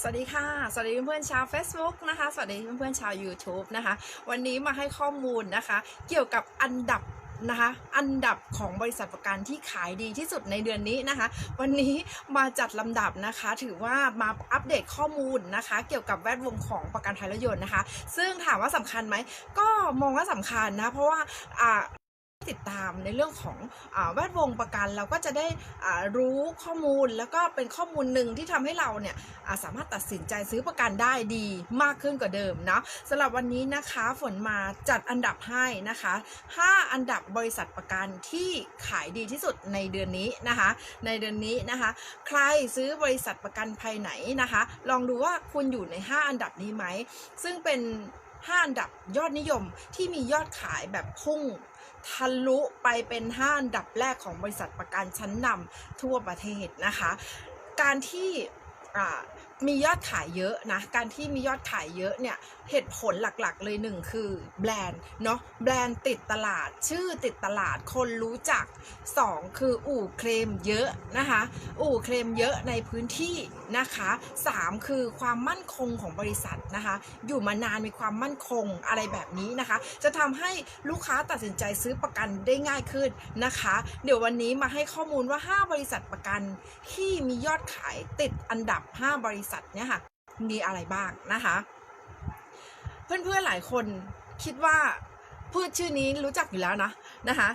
สวัสดีค่ะ สวัสดีเพื่อนๆชาว Facebook นะคะ สวัสดีเพื่อนๆชาว YouTube นะคะ วันนี้มาให้ข้อมูลนะคะ เกี่ยวกับอันดับนะคะอันดับของบริษัทประกันที่ขายดีที่สุดในเดือนนี้นะคะ วันนี้มาจัดลำดับนะคะ ถือว่ามาอัปเดตข้อมูลนะคะ เกี่ยวกับแวดวงของประกันภัยรถยนต์นะคะ ซึ่งถามว่าสำคัญไหมก็มองว่าสำคัญนะเพราะว่าอ่า ติดตามในเรื่องของอแวดวงประกันเราก็จะได้รู้ข้อมูลแล้วก็เป็นข้อมูลหนึ่งที่ทำให้เราเนี่ยาสามารถตัดสินใจซื้อประกันได้ดีมากขึ้นกว่าเดิมเนาะสำหรับวันนี้นะคะฝนมาจัดอันดับให้นะคะ 5 อันดับบริษัทประกันที่ขายดีที่สุดในเดือนนี้นะคะ ในเดือนนี้นะคะ ใครซื้อบริษัทประกันภัยไหนนะคะ ลองดูว่าคุณอยู่ใน 5 อันดับนี้ไหมซึ่งเป็น5อันดับยอดนิยมที่มียอดขายแบบพุ่ง ทะลุไปเป็น5อันดับแรกของบริษัทประกันชั้นนำทั่วประเทศนะคะ การที่ มียอดขายเยอะนะ การที่มียอดขายเยอะเนี่ยเหตุผลหลักๆ เลยหนึ่งคือแบรนด์เนาะแบรนด์ติดตลาด ชื่อติดตลาดคนรู้จัก 2 คืออู่เคลมเยอะนะคะ อู่เคลมเยอะในพื้นที่นะคะ 3 คือความมั่นคงของบริษัทนะคะ อยู่มานานมีความมั่นคงอะไรแบบนี้นะคะ จะทำให้ลูกค้าตัดสินใจซื้อประกันได้ง่ายขึ้นนะคะ เดี๋ยววันนี้มาให้ข้อมูลว่า 5 บริษัทประกันที่มียอดขายติดอันดับ 5 บริษัทเนี่ยค่ะมีอะไรบ้างนะคะ เพื่อนๆหลายคนคิดว่าพูดชื่อนี้รู้จักอยู่แล้วนะนะคะ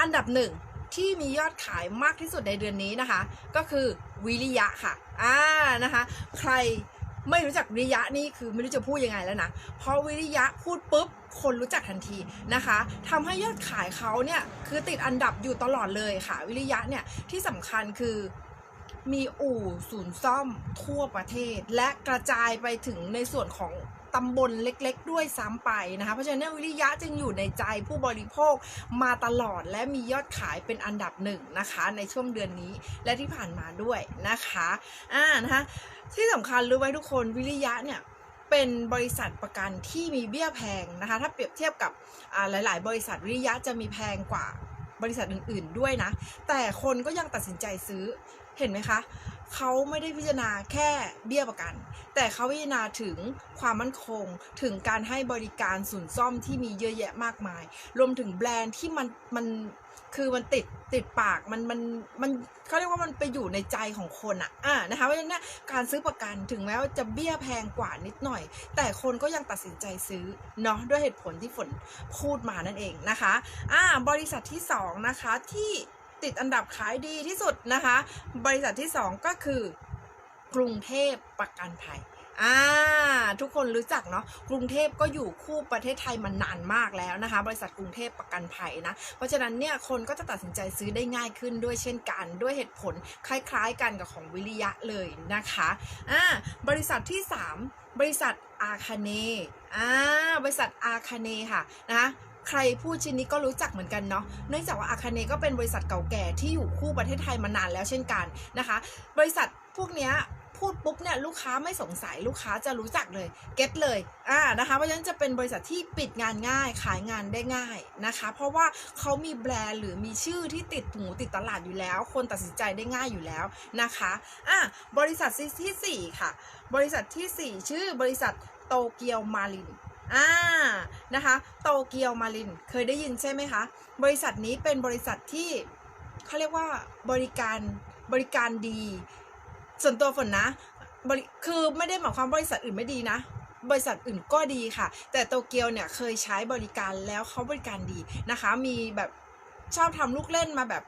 อันดับหนึ่งที่มียอดขายมากที่สุดในเดือนนี้นะคะ ก็คือวิริยะค่ะอ่านะคะ ใครไม่รู้จักวิริยะนี่คือไม่รู้จะพูดยังไงแล้วนะเพราะวิริยะพูดปุ๊บคนรู้จักทันทีนะคะทำให้ยอดขายเขาเนี่ยคือติดอันดับอยู่ตลอดเลยค่ะ วิริยะเนี่ยที่สำคัญคือ มีอู่ศูนย์ซ่อมทั่วประเทศ และกระจายไปถึงในส่วนของตำบลเล็กๆ ด้วยซ้ำไปนะคะเพราะฉะนั้นวิริยะจึงอยู่ในใจผู้บริโภคมาตลอดและมียอดขายเป็นอันดับหนึ่งนะคะในช่วงเดือนนี้และที่ผ่านมาด้วยนะคะอ่านะคะที่สำคัญรู้ไว้ทุกคนวิริยะเนี่ยเป็นบริษัทประกันที่มีเบี้ยแพงนะคะถ้าเปรียบเทียบกับหลาย ๆ บริษัทวิริยะจะมีแพงกว่าบริษัทอื่น ๆ ด้วยนะ แต่คนก็ยังตัดสินใจซื้อ เห็นไหมคะเขาไม่ได้พิจารณาแค่เบี้ยประกัน แต่เขาพิจารณาถึงความมั่นคง ถึงการให้บริการศูนย์ซ่อมที่มีเยอะแยะมากมาย รวมถึงแบรนด์ที่มันมันคือมันติดติดปากมันมันมันเขาเรียกว่ามันไปอยู่ในใจของคนอะอะนะคะเพราะฉะนั้นการซื้อประกันถึงแม้ว่าจะเบี้ยแพงกว่านิดหน่อย แต่คนก็ยังตัดสินใจซื้อเนาะด้วยเหตุผลที่ฝนพูดมานั่นเองนะคะอ่าบริษัทที่สองนะคะที่ ติดอันดับขายดีที่สุดนะคะ บริษัทที่ 2 ก็คือกรุงเทพประกันภัยอ่าทุกคนรู้จักเนาะกรุงเทพก็อยู่คู่ประเทศไทยมานานมากแล้วนะคะ บริษัทกรุงเทพประกันภัยนะเพราะฉะนั้นเนี่ยคนก็จะตัดสินใจซื้อได้ง่ายขึ้นด้วยเช่นกัน ด้วยเหตุผลคล้าย ๆ กันกับของวิริยะเลยนะคะอ่าบริษัทที่ 3 บริษัทอาคาเนอ่าบริษัทอาคาเนค่ะนะคะ ใครพูดชิ้นนี้ก็รู้จักเหมือนกันเนาะเนื่องจากว่าอาคาเนก็เป็นบริษัทเก่าแก่ที่อยู่คู่ประเทศไทยมานานแล้วเช่นกันนะคะ บริษัทพวกเนี้ยพูดปุ๊บเนี่ยลูกค้าไม่สงสัยลูกค้าจะรู้จักเลยเก็ตเลยอ่านะคะเพราะฉะนั้นจะเป็นบริษัทที่ปิดงานง่ายขายงานได้ง่ายนะคะ เพราะว่าเขามีแบรนด์หรือมีชื่อที่ติดหูติดตลาดอยู่แล้ว คนตัดสินใจได้ง่ายอยู่แล้วนะคะอะบริษัทที่สี่ค่ะ บริษัทที่สี่ชื่อบริษัทโตเกียวมาริน อ่านะคะโตเกียวมารินเคยได้ยินใช่ไหมคะ บริษัทนี้เป็นบริษัทที่เขาเรียกว่าบริการบริการดี ส่วนตัวฝนนะบริคือไม่ได้หมายความบริษัทอื่นไม่ดีนะบริษัทอื่นก็ดีค่ะ แต่โตเกียวเนี่ยเคยใช้บริการแล้วเขาบริการดีนะคะ มีแบบชอบทำลูกเล่นมาแบบ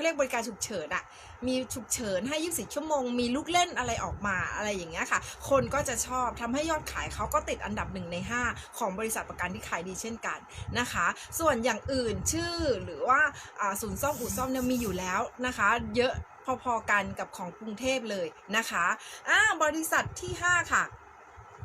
เขาเรียกบริการฉุกเฉินอะมีฉุกเฉินให้ 24 ชั่วโมง มีลูกเล่นอะไรออกมาอะไรอย่างเงี้ยค่ะ คนก็จะชอบทำให้ยอดขายเขาก็ติดอันดับหนึ่งใน 5 ของบริษัทประกันที่ขายดีเช่นกันนะคะ ส่วนอย่างอื่นชื่อหรือว่าอ่าศูนย์ซ่อมอู่ซ่อมเนี่ยมีอยู่แล้วนะคะ เยอะพอๆกันกับของกรุงเทพเลยนะคะอ่าบริษัทที่ 5 ค่ะ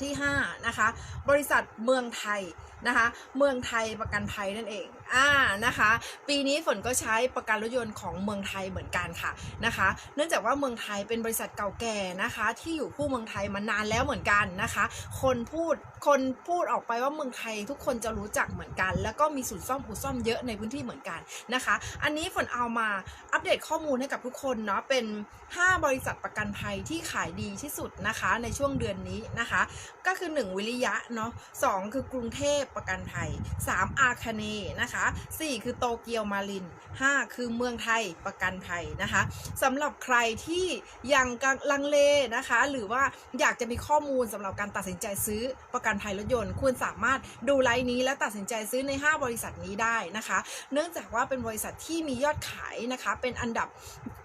ที่ 5 นะคะ บริษัทเมืองไทย นะคะ เมืองไทยประกันภัยนั่นเองอ่านะคะ ปีนี้ฝนก็ใช้ประกันรถยนต์ของเมืองไทยเหมือนกันค่ะนะคะ เนื่องจากว่าเมืองไทยเป็นบริษัทเก่าแก่นะคะ ที่อยู่คู่เมืองไทยมานานแล้วเหมือนกันนะคะ คนพูดคนพูดออกไปว่าเมืองไทยทุกคนจะรู้จักเหมือนกัน แล้วก็มีศูนย์ซ่อมอู่ซ่อมเยอะในพื้นที่เหมือนกันนะคะ อันนี้ฝนเอามาอัปเดตข้อมูลให้กับทุกคนเนาะเป็น 5 บริษัทประกันภัยที่ขายดีที่สุดนะคะในช่วงเดือนนี้นะคะ ก็คือ 1 วิริยะเนาะ2คือ กรุงเทพประกันภัย 3 อาคาเนนะคะ 4 คือโตเกียวมาริน 5 คือเมืองไทยประกันภัยนะคะสำหรับใครที่ยังลังเลนะคะ หรือว่าอยากจะมีข้อมูลสำหรับการตัดสินใจซื้อประกันภัยรถยนต์ คุณสามารถดูไลน์นี้และตัดสินใจซื้อใน 5 บริษัทนี้ได้นะคะ เนื่องจากว่าเป็นบริษัทที่มียอดขายนะคะ เป็นอันดับ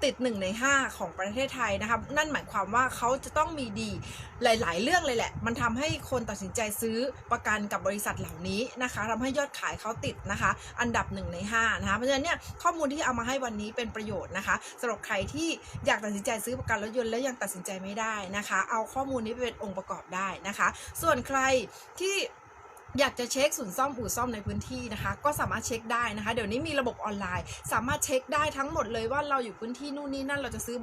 ติด 1 ใน 5 ของประเทศไทยนะคะ นั่นหมายความว่าเขาจะต้องมีดีหลาย ๆ เรื่องเลยแหละ มันทำให้คนตัดสินใจซื้อประกันกับบริษัทเหล่านี้นะคะทำให้ยอดขายเขาติดนะคะ อันดับ1ใน5นะคะเพราะฉะนั้นเนี่ยข้อมูลที่เอามาให้วันนี้เป็นประโยชน์นะคะสำหรับใครที่อยากตัดสินใจซื้อประกันรถยนต์แล้วยังตัดสินใจไม่ได้นะคะ เอาข้อมูลนี้ไปเป็นองค์ประกอบได้นะคะ ส่วนใครที่อยากจะเช็คศูนย์ซ่อมอู่ซ่อมในพื้นที่นะคะ ก็สามารถเช็คได้นะคะ เดี๋ยวนี้มีระบบออนไลน์ สามารถเช็คได้ทั้งหมดเลยว่าเราอยู่พื้นที่นู่นนี่นั่นเราจะซื้อ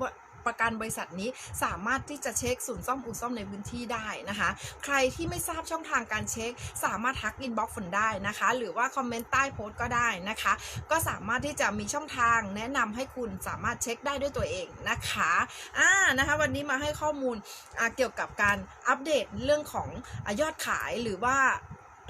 ประกันบริษัทนี้สามารถที่จะเช็คศูนย์ซ่อมอู่ซ่อมในพื้นที่ได้นะคะ ใครที่ไม่ทราบช่องทางการเช็ค สามารถทักอินบ็อกซ์ฝนได้นะคะ หรือว่าคอมเมนต์ใต้โพสต์ก็ได้นะคะ ก็สามารถที่จะมีช่องทางแนะนำให้คุณสามารถเช็คได้ด้วยตัวเองนะคะอ่านะคะ วันนี้มาให้ข้อมูลเกี่ยวกับการอัปเดตเรื่องของอายอดขายหรือว่า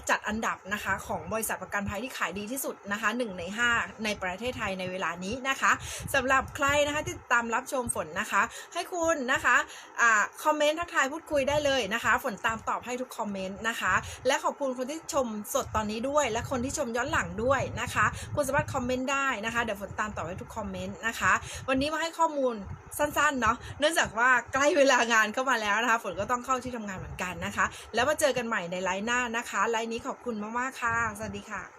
จัดอันดับนะคะของบริษัทประกันภัยที่ขายดีที่สุดนะคะ1ใน 5 ในประเทศไทยในเวลานี้นะคะสำหรับใครนะคะที่ตามรับชมฝนนะคะ ให้คุณนะคะอ่าคอมเมนต์ทักทายพูดคุยได้เลยนะคะ ฝนตามตอบให้ทุกคอมเมนต์นะคะ และขอบคุณคนที่ชมสดตอนนี้ด้วย และคนที่ชมย้อนหลังด้วยนะคะคุณสามารถคอมเมนต์ได้นะคะเดี๋ยวฝนตามตอบให้ทุกคอมเมนต์นะคะ วันนี้มาให้ข้อมูลสั้นๆเนาะเนื่องจากว่าใกล้เวลางานเข้ามาแล้วนะคะ ฝนก็ต้องเข้าที่ทำงานเหมือนกันนะคะ แล้วมาเจอกันใหม่ในไลน์หน้านะคะไลน์นี้ขอบคุณมากๆค่ะ สวัสดีค่ะ